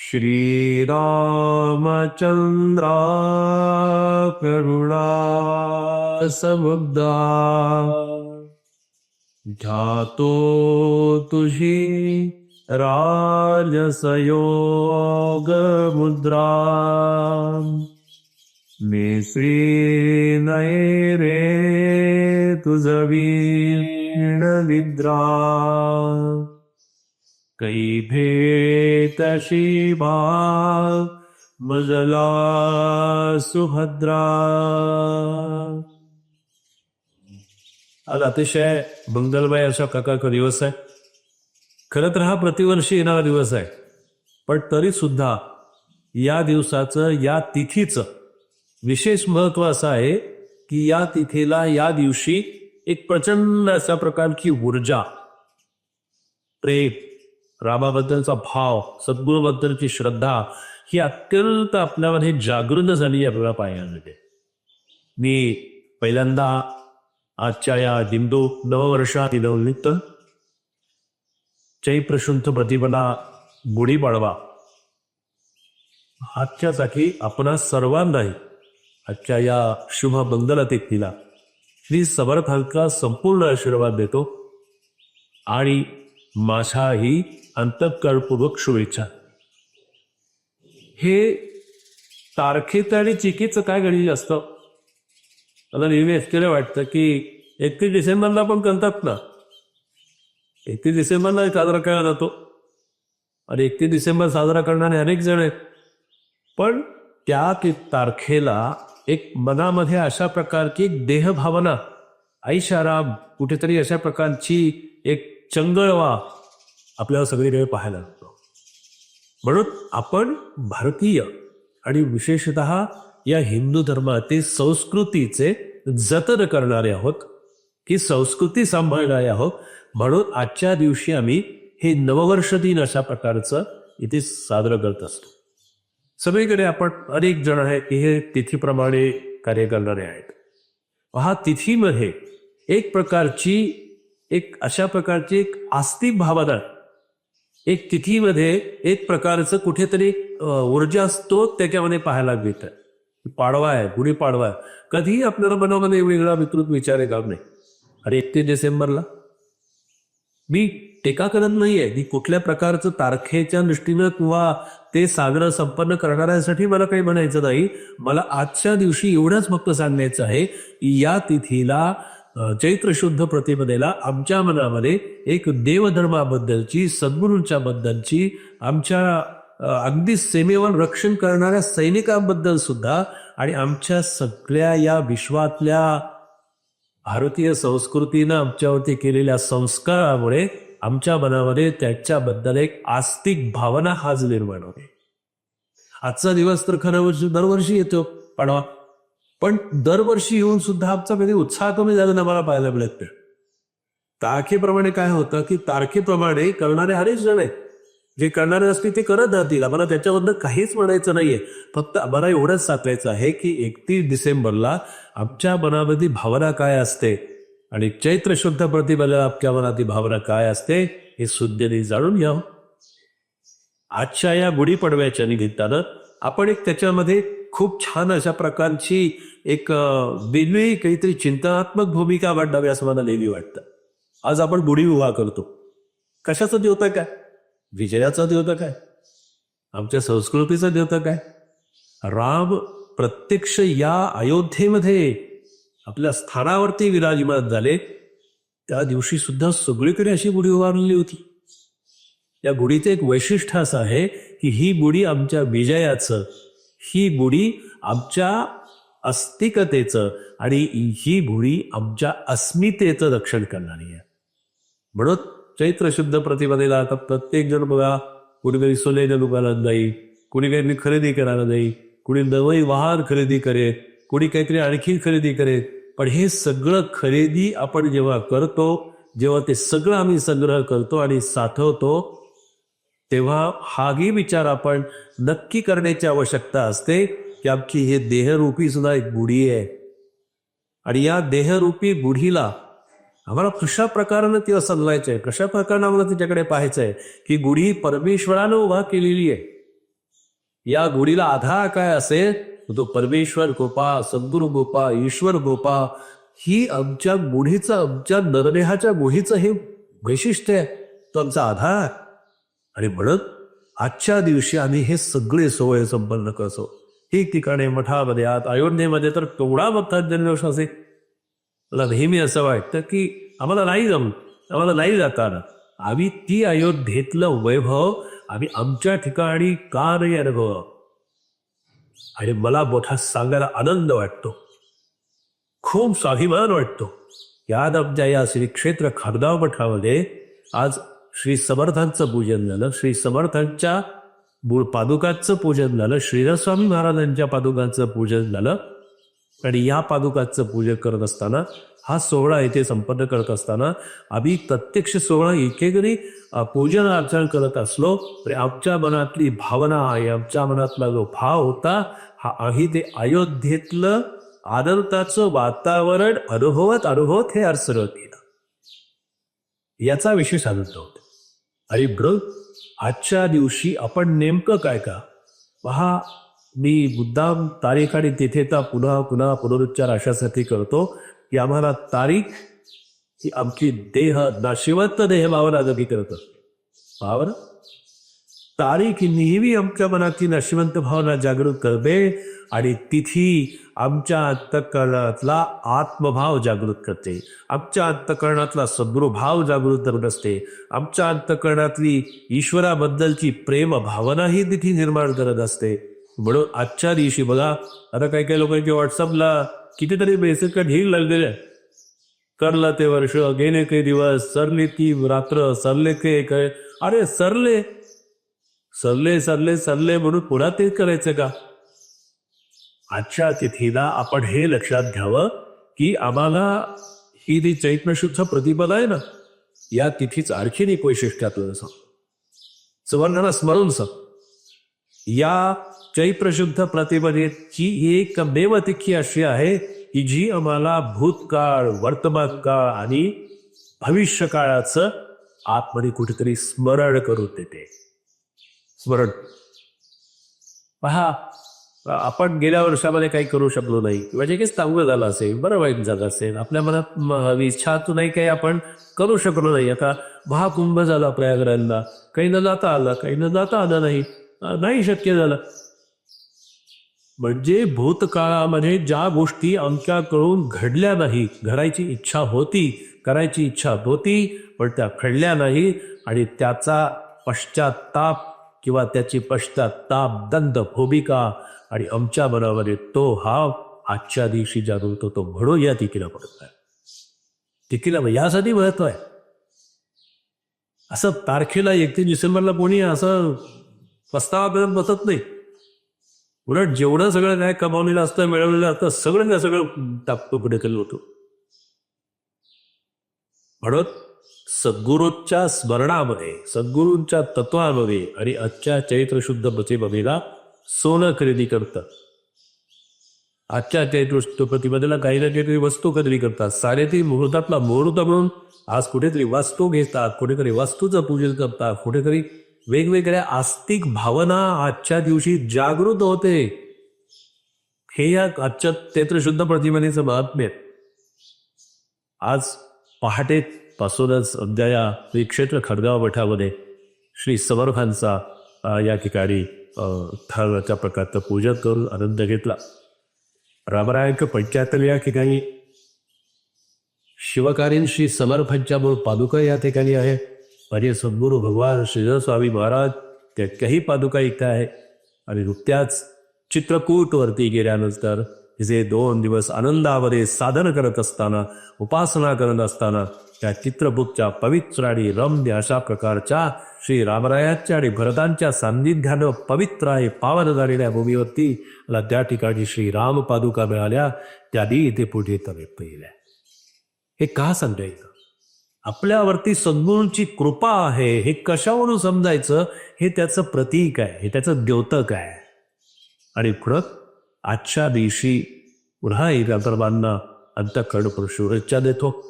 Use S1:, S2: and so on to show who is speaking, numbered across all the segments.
S1: श्रीरामचन्द्रा करुणा समुद्रा ध्यातो तुझी राजसयोग मुद्रा मिश्री नये रे तुझ वीण निद्रा कै मजला सुभद्रा। आज अतिशय मंगलमय अशा प्रकारचा दिवस आहे. खरं तर हा प्रतिवर्षी येणारा दिवस आहे. पण तरी सुद्धा या दिवसाचं या तिथीचं विशेष महत्त्व असं आहे की या तिथीला या दिवशी एक प्रचंड अशा प्रकारची ऊर्जा प्रेम रामाबद्दलचा भाव सद्गुरूबद्दलची श्रद्धा ही अत्यंत आपल्यामध्ये जागृत झाली आपल्याला पाहायला मिळते मी पहिल्यांदा आजच्या या दिंडो नववर्षात निमित्त चैत्रशुद्ध प्रतिपदा गुढीपाडवा आजच्यासाठी आपणा सर्वांनाही आजच्या या शुभ मंगलतिथीला मी समर्थांका संपूर्ण आशीर्वाद देतो. आणि माझाही अंतःकळपूर्वक शुभेच्छा. हे तारखेचं आणि चिकीचं काय गणित असतं मला नेहमी आश्चर्य वाटतं की एकतीस डिसेंबरला पण करतात ना. एकतीस डिसेंबरला साजरा केला जातो. आणि एकतीस डिसेंबर साजरा करणारे अनेक जण आहेत. पण त्या तारखेला एक मनामध्ये अशा प्रकारची एक देहभावना ऐशाराम कुठेतरी अशा प्रकारची एक चंगळवा आपल्याला सगळीकडे पाहायला लागतो. म्हणून आपण भारतीय आणि विशेषत या हिंदू धर्मातील संस्कृतीचे जतन करणारे आहोत की संस्कृती सांभाळणारे आहोत. म्हणून आजच्या दिवशी आम्ही हे नववर्ष दिन अशा प्रकारचं इथे साजरं करत असतो. सगळीकडे आपण अनेक जण आहेत की हे तिथीप्रमाणे कार्य करणारे आहेत. हा तिथीमध्ये एक प्रकारची एक अशा प्रकारची एक आस्तिक भावना एक तिथीमध्ये एक प्रकारचं कुठेतरी ऊर्जा स्त्रोत त्याच्यामध्ये पाहायला मिळतं. पाडवा आहे गुढीपाडवा आहे. कधीही आपल्याला मनामध्ये वेगळा विकृत विचार येणार नाही. अरे एकतीस डिसेंबरला? मी टीका करत नाहीये. मी कुठल्या प्रकारचं तारखेच्या दृष्टीनं किंवा ते साजरं संपन्न करणाऱ्यांसाठी मला काही म्हणायचं नाही. मला आजच्या दिवशी एवढंच फक्त सांगायचं आहे या तिथीला चैत्र शुद्ध प्रतिपदेला आमच्या मनामध्ये एक देवधर्माबद्दलची सद्गुरूंच्या बद्दलची आमच्या अगदी सीमेवर रक्षण करणाऱ्या सैनिकांबद्दल सुद्धा आणि आमच्या सगळ्या या विश्वातल्या भारतीय संस्कृतीनं आमच्यावरती केलेल्या संस्कारामुळे आमच्या मनामध्ये त्याच्याबद्दल एक आस्तिक भावना हाच निर्माण होते. आजचा दिवस तर खरं वर्षी दरवर्षी येतो पण पण दरवर्षी येऊन सुद्धा आमचा कधी उत्साह कमी झाला मला पाहायला मिळत नाही. तारखेप्रमाणे काय होतं की तारखेप्रमाणे करणारे हरेच जण आहेत. जे करणारे असतील ते करत राहतील. आम्हाला त्याच्याबद्दल काहीच म्हणायचं नाहीये. फक्त आम्हाला एवढंच सांगायचं आहे की एकतीस डिसेंबरला आमच्या मनामध्ये भावना काय असते आणि चैत्र शुद्ध प्रतिभेला आपल्या मनात भावना काय असते हे सुज्ञनी जाणून घ्यावं हो. आजच्या या गुढीपाडव्याच्या निमित्तानं आपण एक त्याच्यामध्ये खूप छान अशा प्रकारची एक वेगळी काहीतरी चिंतनात्मक भूमिका मांडावी असं मला नेहमी वाटतं. आज आपण बुडी उभा करतो. कशाचं देवता काय विजयाचं देवता काय आमच्या संस्कृतीचं देवता काय राम प्रत्यक्ष या अयोध्येमध्ये आपल्या स्थानावरती विराजमान झाले. त्या दिवशी सुद्धा सगळीकडे अशी गुढी उभारलेली होती. या गुढीचं एक वैशिष्ट्य असं आहे की ही गुढी आमच्या विजयाचं ही गुढी आमच्या अस्तिकतेचं आणि ही गुढी आमच्या अस्मितेचं रक्षण करणारी आहे. म्हणून चैत्र शुद्ध प्रतिपदेला आता प्रत्येक जण बघा कुणी कधी सोन्याच्या दुकानात जाईल कुणी काहीतरी खरेदी करायला जाईल कुणी नवई वाहन खरेदी करेल कुणी काहीतरी आणखी खरेदी करेल पण हे सगळं खरेदी आपण जेव्हा करतो जेव्हा ते सगळं आम्ही संग्रह करतो आणि साठवतो तेव्हा हाही विचार आपण नक्की करण्याची आवश्यकता असते की आमची हे देहरूपी सुद्धा एक गुढी आहे. आणि या देहरूपी गुढीला आम्हाला कशा प्रकारानं ती समजायचं आहे कशा प्रकारानं आम्हाला तिच्याकडे पाहायचं आहे की गुढी परमेश्वरानं उभा केलेली आहे. या गुढीला आधार काय असेल तो परमेश्वर गोपा सद्गुरु गोपा ईश्वर गोपा ही आमच्या गुढीचं आमच्या नरदेहाच्या गुढीचं हे वैशिष्ट्य आहे. तो आमचा आधार. आणि म्हणत आजच्या दिवशी आम्ही हे सगळे सोय संपन्न करतो. ठिकठिकाणी मठामध्ये आत अयोध्येमध्ये तर केवढा मोठा जल्लोष असे? मला नेहमी असं वाटतं की आम्हाला नाही जम आम्हाला नाही जाता आम्ही ती अयोध्येतलं वैभव आम्ही आमच्या ठिकाणी का नाही अनुभव. आणि मला मोठा सांगायला आनंद वाटतो. खूप स्वाभिमान वाटतो. यात आमच्या या श्री क्षेत्र खारगाव मठामध्ये आज श्री समर्थांचं पूजन झालं. श्री समर्थांच्या मूळ पादुकांचं पूजन झालं. श्रीरस्वामी महाराजांच्या पादुकांचं पूजन झालं. आणि या पादुकांचं पूजन करत असताना हा सोहळा इथे संपन्न करत असताना आम्ही प्रत्यक्ष सोहळा एकेकरी पूजन अर्चन करत असलो तरी आमच्या मनातली भावना आहे. आमच्या मनातला जो भाव होता हा आम्ही ते अयोध्येतलं आनंदाचं वातावरण अनुभवत अनुभवत हे अर्चन केलं याचा विशेष आनंद होता. अरे ब्र आजच्या दिवशी आपण नेमकं काय का? पहा मी मुद्दाम तारीख आणि तिथेचा पुन्हा पुन्हा पुनरुच्चार अशासाठी करतो की आम्हाला तारीख ही आमची देह नाशिवंत देह भावना जगी करतं. भावना तारीख नेहमी आमच्या मनातील नशिवंत भावना जागृत करते आणि तिथी आमच्या अंतकरणातला आत्मभाव जागृत करते आमच्या अंतकरणातला सद्गुरुभाव जागृत करत असते आमच्या अंतकरणातली ईश्वराबद्दलची प्रेम भावनाही तिथे निर्माण करत असते म्हणून आजच्या दिवशी बघा आता काही काही लोकांच्या व्हॉट्सअपला कितीतरी मेसेज का ढील लागलेले आहे. करला ते वर्ष गेले काही दिवस सरले ती रात्र सरले के काय अरे सरले सरले सरले सरले म्हणून पुन्हा तेच करायचं का? आजच्या तिथीला आपण हे लक्षात घ्यावं की आम्हाला ही जी चैत्रशुद्ध प्रतिपदा आहे ना या तिथीच आणखीन एक वैशिष्ट्यातलं सांग सुवर्णाला स्मरून सांग. या चैत्रशुद्ध प्रतिपदेची एकमेव तिथी अशी आहे की जी आम्हाला भूतकाळ वर्तमान काळ आणि भविष्य काळाचं आतमध्ये कुठेतरी स्मरण करून देते. स्मरण. पहा आपण गेल्या वर्षामध्ये काही करू शकलो नाही. म्हणजे किंवा जे काही चांगलं झालं असेल बरं वाईट झालं असेल. आपल्या मनात इच्छातूनही इच्छा नाही काही आपण करू शकलो नाही. आता महाकुंभ झाला प्रयागराजला. काही न जाता आलं काही न जाता आलं नाही. नाही शक्य झालं. म्हणजे भूतकाळामध्ये ज्या गोष्टी आमच्याकडून घडल्या नाही घडायची इच्छा होती करायची इच्छा होती पण त्या घडल्या नाही आणि त्याचा पश्चाताप किंवा त्याची पश्चाताप दंद भूमिका आणि आमच्या मनामध्ये तो हाव आजच्या दिवशी जागृत होतो म्हणून या तिकीला पडत आहे. तिकीला यासाठी महत्त्व आहे. असं तारखेला एकतीस डिसेंबरला कोणी असं प्रस्तावापर्यंत बसत नाही. उलट जेवढं सगळं काय कमावलेलं असतं मिळवलेलं असतं सगळं ना सगळं टाकतो पुढे केलं होतो. म्हणत सद्गुरूंच्या स्मरणामध्ये सद्गुरूंच्या तत्वामध्ये आणि आजच्या चैत्रशुद्ध प्रतिपदेला सोनं खरेदी करतात. आजच्या चैत्रशुद्ध प्रतिपदेला काही ना काहीतरी वस्तू खरेदी करतात. साडेतीन मुहूर्तातला मुहूर्त म्हणून आज कुठेतरी वास्तू घेतात कुठेतरी वास्तूचं पूजन करतात कुठेतरी वेगवेगळ्या आस्तिक भावना आजच्या दिवशी जागृत होते. हे या आजच्या चैत्रशुद्ध प्रतिमेचं महात्म्य आज पहाटे पासूनच या श्री क्षेत्र खडगाव मठामध्ये श्री समर्थांचा या ठिकाणी अ, प्रकारचं पूजन करून आनंद घेतला. रामरायक पंचायतल या ठिकाणी शिवकालीन श्री समर्थांच्या मूळ पादुका या ठिकाणी आहे. माझे सद्गुरू भगवान श्रीधरस्वामी महाराज त्याच्याही पादुका इथं आहे. आणि नुकत्याच चित्रकूटवरती गेल्यानंतर जे दोन दिवस आनंदामध्ये साधन करत असताना उपासना करत असताना त्या चित्रभूतच्या पवित्र आणि रम्य अशा प्रकारच्या श्री रामरायाच्या आणि भरतांच्या सान्निध्यानं पवित्र आहे पावन झालेल्या भूमीवरती मला त्या ठिकाणी श्री राम पादुका मिळाल्या त्यादी इथे पुढे तवे पहिल्या हे का सांगायचं आपल्यावरती सद्गुरूंची कृपा आहे हे कशावरून समजायचं हे त्याचं प्रतीक आहे हे त्याचं द्योतक आहे आणि खरंच आजच्या दिवशी पुन्हा एकदा सर्वांना अंतकर्ण शुभेच्छा देतो.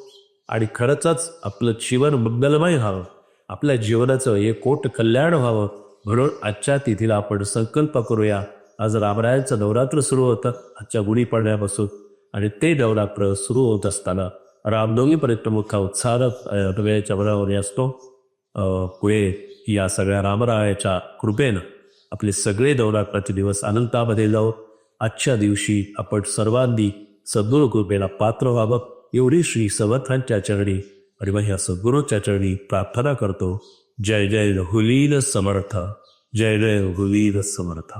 S1: आणि खरंच आपलं जीवन मंगलमय व्हावं. आपल्या जीवनाचं हे कोट कल्याण व्हावं. म्हणून आजच्या तिथीला आपण संकल्प करूया. आज रामरायांचं नवरात्र सुरू होतं. आजच्या गुढीपाडव्यापासून आणि ते नवरात्र सुरू होत असताना रामनवमीपर्यंत मोठा उत्साह वेळेच्या मनावर असतो. पुढे या सगळ्या रामरायाच्या कृपेनं आपले सगळे नवरात्राचे दिवस अनंतामध्ये जाऊ आजच्या दिवशी आपण सर्वांनी सद्गुरु कृपेला पात्र व्हावं एवढी श्री समर्थांच्या चरणी आणि मग ह्या सद्गुरूच्या चरणी प्रार्थना करतो. जय जय रघुवीर समर्थ. जय जय रघुवीर समर्थ.